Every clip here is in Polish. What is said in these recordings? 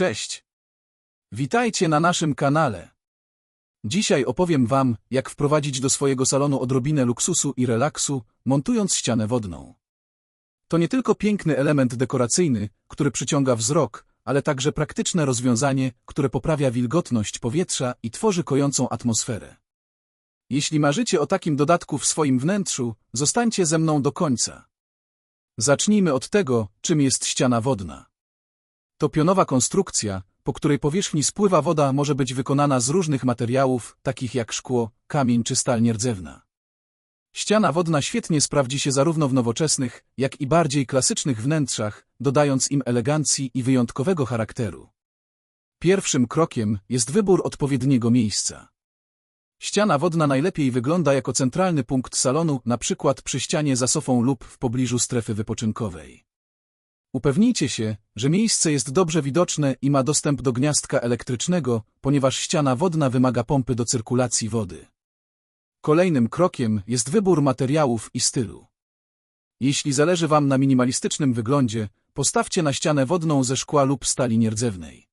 Cześć! Witajcie na naszym kanale. Dzisiaj opowiem Wam, jak wprowadzić do swojego salonu odrobinę luksusu i relaksu, montując ścianę wodną. To nie tylko piękny element dekoracyjny, który przyciąga wzrok, ale także praktyczne rozwiązanie, które poprawia wilgotność powietrza i tworzy kojącą atmosferę. Jeśli marzycie o takim dodatku w swoim wnętrzu, zostańcie ze mną do końca. Zacznijmy od tego, czym jest ściana wodna. To pionowa konstrukcja, po której powierzchni spływa woda może być wykonana z różnych materiałów, takich jak szkło, kamień czy stal nierdzewna. Ściana wodna świetnie sprawdzi się zarówno w nowoczesnych, jak i bardziej klasycznych wnętrzach, dodając im elegancji i wyjątkowego charakteru. Pierwszym krokiem jest wybór odpowiedniego miejsca. Ściana wodna najlepiej wygląda jako centralny punkt salonu, na przykład przy ścianie za sofą lub w pobliżu strefy wypoczynkowej. Upewnijcie się, że miejsce jest dobrze widoczne i ma dostęp do gniazdka elektrycznego, ponieważ ściana wodna wymaga pompy do cyrkulacji wody. Kolejnym krokiem jest wybór materiałów i stylu. Jeśli zależy Wam na minimalistycznym wyglądzie, postawcie na ścianę wodną ze szkła lub stali nierdzewnej.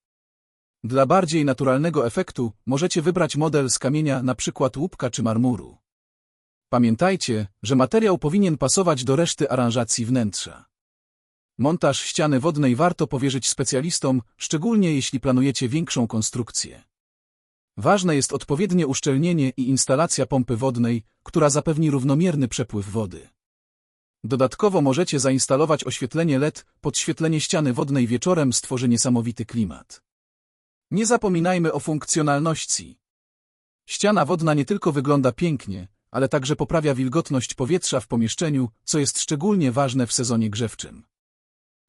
Dla bardziej naturalnego efektu możecie wybrać model z kamienia np. łupka czy marmuru. Pamiętajcie, że materiał powinien pasować do reszty aranżacji wnętrza. Montaż ściany wodnej warto powierzyć specjalistom, szczególnie jeśli planujecie większą konstrukcję. Ważne jest odpowiednie uszczelnienie i instalacja pompy wodnej, która zapewni równomierny przepływ wody. Dodatkowo możecie zainstalować oświetlenie LED, podświetlenie ściany wodnej wieczorem stworzy niesamowity klimat. Nie zapominajmy o funkcjonalności. Ściana wodna nie tylko wygląda pięknie, ale także poprawia wilgotność powietrza w pomieszczeniu, co jest szczególnie ważne w sezonie grzewczym.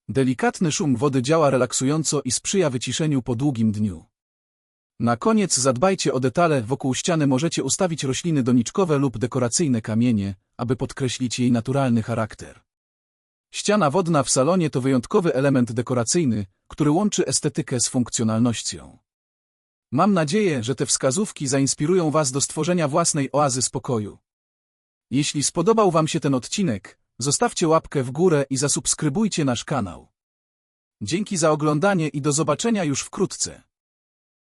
Delikatny szum wody działa relaksująco i sprzyja wyciszeniu po długim dniu. Na koniec zadbajcie o detale, wokół ściany możecie ustawić rośliny doniczkowe lub dekoracyjne kamienie, aby podkreślić jej naturalny charakter. Ściana wodna w salonie to wyjątkowy element dekoracyjny, który łączy estetykę z funkcjonalnością. Mam nadzieję, że te wskazówki zainspirują Was do stworzenia własnej oazy spokoju. Jeśli spodobał Wam się ten odcinek, zostawcie łapkę w górę i zasubskrybujcie nasz kanał. Dzięki za oglądanie i do zobaczenia już wkrótce.